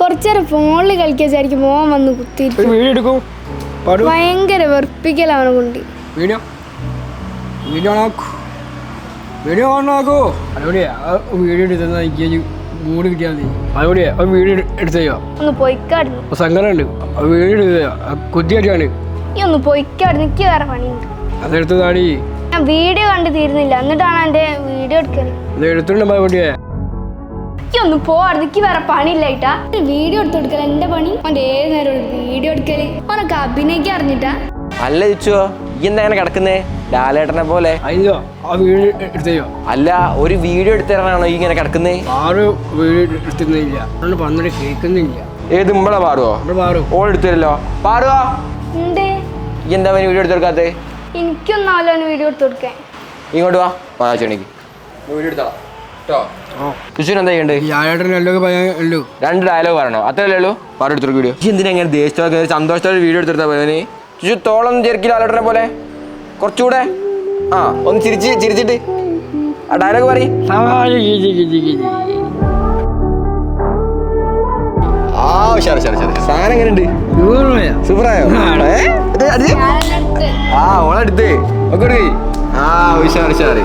കുറച്ചേരം ഫോണിൽ കളിക്കാൻ വിചാരിക്കും മോൻ വന്ന് കുത്തിയിരിക്കും. വീഡിയോ എടുക്കും. ഭയങ്കര വെറുപ്പിക്കൽ അവനെ കൊണ്ട്. വീഡിയോ വീഡിയോ ഓണാക്കൂ വീഡിയോ ഓണാക്കൂ അതുകൊണ്ടിയാ വീഡിയോ എടുത്താൽ എനിക്ക് മൂഡ് കിട്ടിയാൽ മതി. അതുകൊണ്ടിയാ ആ വീഡിയോ എടുത്തയ്യോ? ഒന്ന് പൊയ്ക്കാടുന്നു. സങ്കടമുണ്ട് ആ വീഡിയോ എടുത്തയ്യോ? കുത്തിയായിട്ടാണ് ഈ ഒന്ന് പൊയ്ക്കാടുന്നു. എനിക്ക് വേറെ പണിയുണ്ട്. അതെടുത്ത് താടി ഞാൻ വീഡിയോ കണ്ട് തീരുന്നില്ല. എന്നിട്ടാണ് എന്റെ വീഡിയോ എടുക്കുന്നത് എടുത്തിട്ടുണ്ടോ ഒന്ന് പോവാടുന്നു എനിക്ക് വേറെ പണിയില്ലായിട്ടാ വീഡിയോ എടുത്തു കൊടുക്കല എന്റെ പണി? അവന്റെ ഏത് നേരം വീഡിയോ എടുക്കൽ. അവനൊക്കെ അഭിനയിക്കാൻ അറിഞ്ഞിട്ടാ. അല്ല ചോദിച്ചോ ഈ എന്താ അങ്ങനെ കിടക്കുന്നേ? ലാലേട്ടനെ പോലെ. അയ്യോ ആ വീഡിയോ എടുത്തയ്യോ? അല്ല ഒരു വീഡിയോ എടുത്തരാനാണോ ഈ ഇങ്ങനെ കിടക്കുന്നേ? ആറ് വീഡിയോ എടുത്തിരുന്നില്ല. അതുകൊണ്ട് പറഞ്ഞിട്ട് കേൾക്കുന്നില്ല. ഏത് ഇമ്പളെ പാടുവോ നമ്മൾ മാറും ഓൾ എടുത്തരല്ലോ പാടുവോ ഉണ്ട് ഈ എന്താ അവന് വീഡിയോ എടുത്തെടുക്കാത്തേ എനിക്കൊന്നാലോ അവന് വീഡിയോ എടുത്ത് കൊടുക്കാൻ. ഇങ്ങോട്ട് വാ. വാച്ചണിക്ക് വീഡിയോ എടുത്തോളാം. ചുച്ചു എന്താ ചെയ്യണ്ടേ? രണ്ട് ഡയലോഗ് പറയണോ? അത്രയല്ലേ ഉള്ളൂ പാട്ട് എടുത്തൊരു വീഡിയോ എന്തിനാ ഇങ്ങനെ ദേശത്തോടെ സന്തോഷത്തോടെ വീഡിയോ എടുത്തെടുത്താ പോയവന് ചുച്ചു തോളൊന്നും ചെറുക്കില്ല ലാലേട്ടനെ പോലെ. കുറച്ചുകൂടെ. ആ ഒന്ന് ചിരിച്ച് ചിരിച്ചിട്ട്. ആ ഡയലോഗ് പറ ആ ഉഷാറ് ഉഷാറ് ഉഷാറ്. സാധനം എങ്ങനെയുണ്ട്? സൂപ്പറായോ? ആ. ഓളെടുത്ത്. ഒക്കെ ആ ഉഷാറ് ഉഷാറ്.